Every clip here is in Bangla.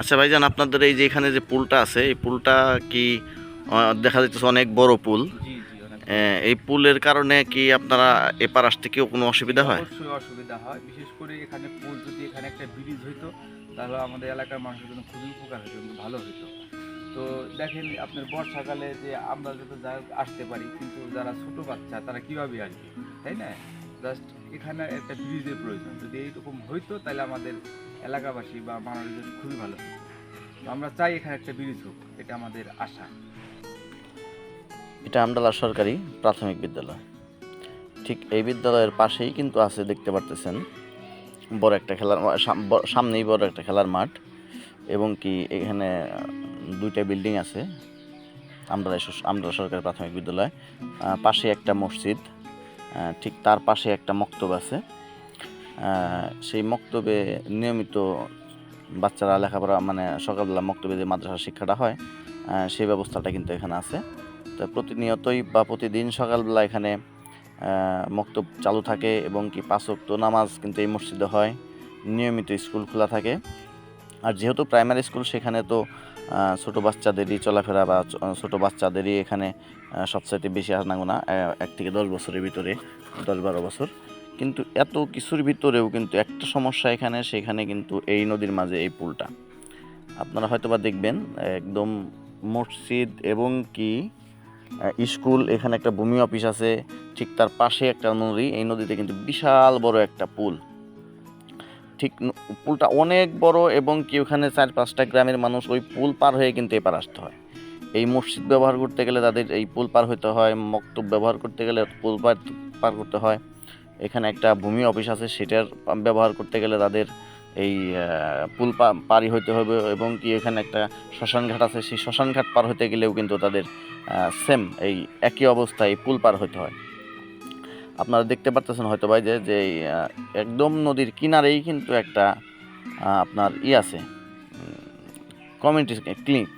আচ্ছা ভাইজান আপনাদের এই যে এখানে যে পুলটা আছে এই পুলটা কি দেখা যাচ্ছে অনেক বড় পুল? এই পুলের কারণে কি আপনারা এপার আসতে কেউ কোনো অসুবিধা হয়? অসুবিধা হয়। বিশেষ করে এখানে পুল যদি এখানে একটা ব্রিজ হইতো তাহলে আমাদের এলাকার মানুষের জন্য খুবই উপকার হতো ভালো হতো তো দেখেন আপনার বর্ষাকালে যে আমরা যত যা আসতে পারি কিন্তু যারা ছোট বাচ্চা তারা কীভাবে আসবে? তাই না? জাস্ট এখানে একটা ব্রিজের প্রয়োজন। যদি এইরকম হইতো তাহলে আমাদের এলাকাবাসী বা জন্য খুবই ভালো। আমরা চাই এখানে একটা ব্রিজ হোক, এটা আমাদের আশা। এটা আমডালা সরকারি প্রাথমিক বিদ্যালয়। ঠিক এই বিদ্যালয়ের পাশেই কিন্তু আছে, দেখতে পারতেছেন, বড় একটা খেলার সামনেই বড় একটা খেলার মাঠ এবং কি এখানে দুইটা বিল্ডিং আছে, আমডালা আমডালা সরকারি প্রাথমিক বিদ্যালয়। পাশে একটা মসজিদ ঠিক তার পাশে একটা মক্তব আছে। সেই মক্তবে নিয়মিত বাচ্চারা লেখাপড়া মানে সকালবেলা মক্তবে যে মাদ্রাসা শিক্ষাটা হয় সেই ব্যবস্থাটা কিন্তু এখানে আছে। তো প্রতিনিয়তই বা প্রতিদিন সকালবেলা এখানে মক্তব চালু থাকে এবং কি পাঁচ ওয়াক্ত নামাজ কিন্তু এই মসজিদে হয়। নিয়মিত স্কুল খোলা থাকে। আর যেহেতু প্রাইমারি স্কুল, সেখানে তো ছোট বাচ্চাদেরই চলাফেরা বা ছোট বাচ্চাদেরই এখানে সবচাইতে বেশি আনাগোনা এক থেকে দশ বছরের ভিতরে, দশ বারো বছর। কিন্তু এত কিছুর ভিতরেও কিন্তু একটা সমস্যা এখানে, সেখানে কিন্তু এই নদীর মাঝে এই পুলটা। আপনারা হয়তোবা দেখবেন, একদম মসজিদ এবং কি স্কুল, এখানে একটা ভূমি অফিস আছে, ঠিক তার পাশে একটা নদী, এই নদীতে কিন্তু বিশাল বড় একটা পুল। ঠিক পুলটা অনেক বড় এবং কি ওখানে চার পাঁচটা গ্রামের মানুষ ওই পুল পার হয়ে কিন্তু এপার আসতে হয়। এই মসজিদ ব্যবহার করতে গেলে তাদের এই পুল পার হতে হয়, মক্তব ব্যবহার করতে গেলে পুল পার পার করতে হয়। এখানে একটা ভূমি অফিস আছে, সেটার ব্যবহার করতে গেলে তাদের এই পুল পারি হইতে হবে এবং কি এখানে একটা শ্মশানঘাট আছে, সেই শ্মশানঘাট পার হতে গেলেও কিন্তু তাদের সেম এই একই অবস্থায় পুল পার হতে হয়। আপনারা দেখতে পারতেছেন হয়তো ভাই যে যে একদম নদীর কিনারেই কিন্তু একটা আপনার ই আছে কমিউনিটি ক্লিনিক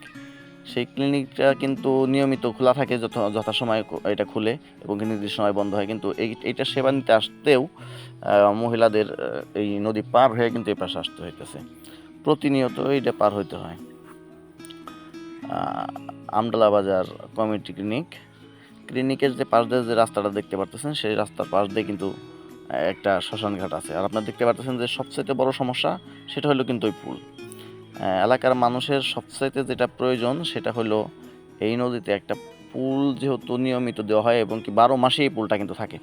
সেই ক্লিনিকটা কিন্তু নিয়মিত খোলা থাকে যথা, যথাসময়ে এটা খুলে এবং নির্দিষ্ট সময় বন্ধ হয়। কিন্তু এই, এইটা সেবা নিতে আসতেও মহিলাদের এই নদী পার হয়ে কিন্তু এই পাশে আসতে হইতেছে। প্রতিনিয়ত এইটা পার হইতে হয়। আমডালা বাজার কমিউনিটি ক্লিনিক। ক্লিনিকের যে পাশ দিয়ে যে রাস্তাটা দেখতে পারতেছেন, সেই রাস্তার পাশ দিয়ে কিন্তু একটা শ্মশান ঘাট আছে। আর আপনারা দেখতে পারতেছেন যে সবচেয়ে বড় সমস্যা, সেটা হলো কিন্তু ওই পুল। এলাকার মানুষের সবচাইতে যেটা প্রয়োজন সেটা হলো এই নদীতে একটা পুল যেহেতু নিয়মিত দেওয়া হয় এবং কি বারো মাসে এই পুলটা কিন্তু থাকে।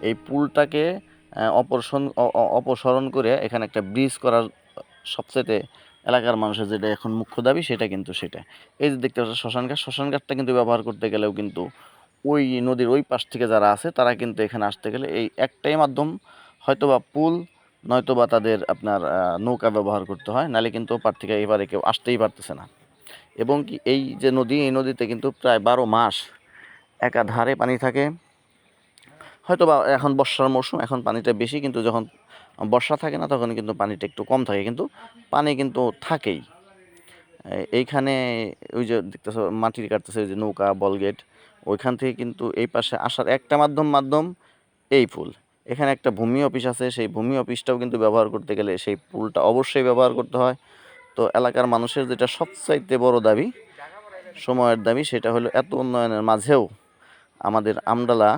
এই পুলটাকে অপসারণ অ- অ- করে এখানে একটা ব্রিজ করার সবচেয়ে এলাকার মানুষের যেটা এখন মুখ্য দাবি সেটা কিন্তু সেটা। এই যে দেখতে পাচ্ছেন শ্মশান ঘাট, শ্মশান ঘাটটা কিন্তু ব্যবহার করতে গেলেও কিন্তু ওই নদীর ওই পাশ থেকে যারা আছে তারা কিন্তু এখানে আসতে গেলে এই একটাই মাধ্যম, হয়তোবা পুল নয়তোবা তাদের আপনার নৌকা ব্যবহার করতে হয়, নালে কিন্তু ওপার থেকে এবারে কেউ আসতেই পারতেছে না। এবং কি এই যে নদী, এই নদীতে কিন্তু প্রায় বারো মাস একাধারে পানি থাকে। হয়তো বা এখন বর্ষার মৌসুম, এখন পানিটা বেশি, কিন্তু যখন বর্ষা থাকে না, তখন কিন্তু পানিটা একটু কম থাকে, কিন্তু পানি কিন্তু থাকেই। এইখানে ওই যে দেখতেছো, মাটির কাটতেছে ওই যে নৌকা বলগেট ওইখান থেকে কিন্তু এই পাশে আসার একটা মাধ্যম মাধ্যম, এই পুল। এখানে একটা ভূমি অফিস আছে, সেই ভূমি অফিসটাও কিন্তু ব্যবহার করতে গেলে সেই পুলটা অবশ্যই ব্যবহার করতে হয়। তো এলাকার মানুষের যেটা সবচাইতে বড় দাবি, সময়ের দাবি, সেটা হলো এত উন্নয়নের মাঝেও আমাদের আমডালা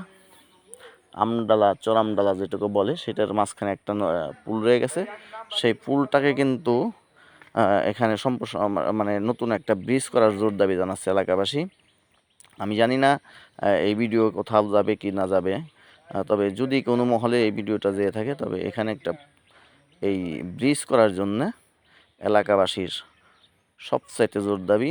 আমডালা, চরামডালা যেটুকু বলে, সেটার মাঝখানে একটা পুল রয়ে গেছে। সেই পুলটাকে কিন্তু এখানে সম্প্রস মানে নতুন একটা ব্রিজ করার জোর দাবি জানাচ্ছে এলাকাবাসী। আমি জানি না এই ভিডিও কোথাও যাবে কি না যাবে। তবে যদি কোনো মহলে এই ভিডিওটা যেয়ে থাকে, তবে এখানে একটা এই ব্রিজ করার জন্য এলাকাবাসীর সবচাইতে জোর দাবি